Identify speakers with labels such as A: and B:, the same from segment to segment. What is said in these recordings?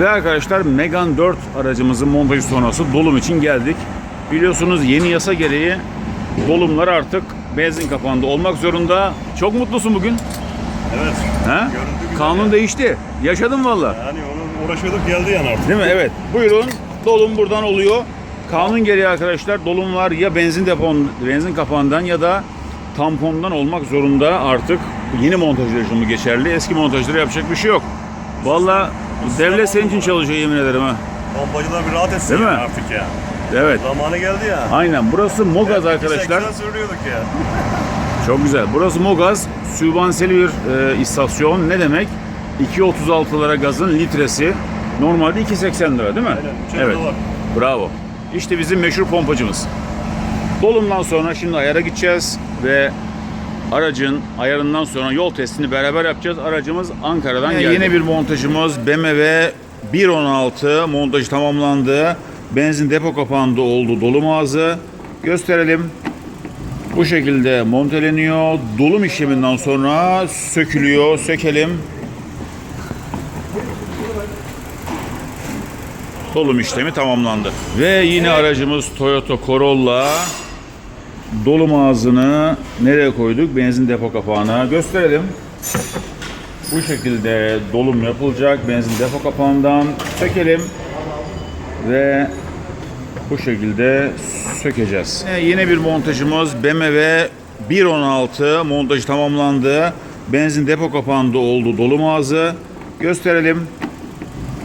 A: Ve arkadaşlar Megan 4 aracımızın montajı sonrası dolum için geldik. Biliyorsunuz yeni yasa gereği dolumlar artık benzin kapağında olmak zorunda. Çok mutlusun bugün.
B: Evet.
A: Ha? Kanun
B: ya.
A: değişti. Yaşadın valla.
B: Yani onun uğraşıyorduk geldi yani artık.
A: Değil mi? Evet. Buyurun. Dolum buradan oluyor. Kanun gereği arkadaşlar dolumlar ya benzin depon, benzin kapağından ya da tampondan olmak zorunda artık. Yeni montaj rejimi geçerli. Eski montajları yapacak bir şey yok. Valla devlet senin için çalışıyor yemin ederim ha.
B: Pompacılar bir rahat etsin
A: Değil mi?
B: artık ya.
A: Evet.
B: Zamanı geldi ya.
A: Aynen. Burası Mogaz arkadaşlar.
B: 80 söylüyorduk ya.
A: Çok güzel. Burası Mogaz. Sübvansiyeli bir e, istasyon. Ne demek? 2.36'lara gazın litresi. Normalde 2.80 lira değil mi?
B: Aynen,
A: Evet.
B: dolar.
A: Bravo. İşte bizim meşhur pompacımız. Dolumdan sonra şimdi ayara gideceğiz ve aracın ayarından sonra yol testini beraber yapacağız. Aracımız Ankara'dan geldi. Yine bir montajımız BMW 1.16 montajı tamamlandı. Benzin depo kapağında oldu dolum ağzı. Gösterelim. Bu şekilde monteleniyor. Dolum işleminden sonra sökülüyor. Sökelim. Dolum işlemi tamamlandı. Ve yine aracımız Toyota Corolla. Dolum ağzını nereye koyduk? Benzin depo kapağına. Gösterelim. Bu şekilde dolum yapılacak. Benzin depo kapağından sökelim. Ve bu şekilde sökeceğiz. Yine bir montajımız BMW 1.16 montajı tamamlandı. Benzin depo kapağında oldu dolum ağzı. Gösterelim.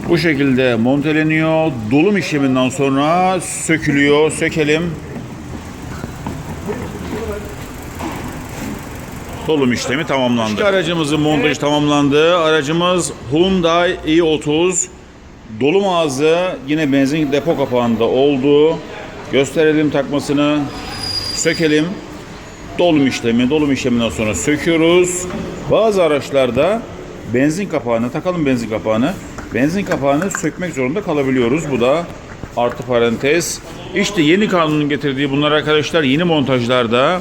A: Bu şekilde monteleniyor. Dolum işleminden sonra sökülüyor. Sökelim. Dolum işlemi tamamlandı. İşte aracımızın montajı tamamlandı. Aracımız Hyundai i30. Dolum ağzı yine benzin depo kapağında oldu. Gösterelim takmasını. Sökelim. Dolum işlemi, dolum işleminden sonra söküyoruz. Bazı araçlarda benzin kapağını, takalım benzin kapağını. Benzin kapağını sökmek zorunda kalabiliyoruz. Bu da artı parantez. İşte yeni kanunun getirdiği bunlar arkadaşlar yeni montajlarda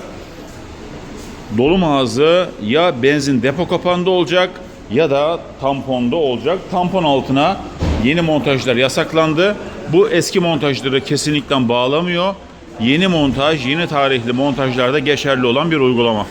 A: dolum ağzı ya benzin depo kapağında olacak ya da tamponda olacak. Tampon altına yeni montajlar yasaklandı. Bu eski montajları kesinlikle bağlamıyor. Yeni montaj, yeni tarihli montajlarda geçerli olan bir uygulama.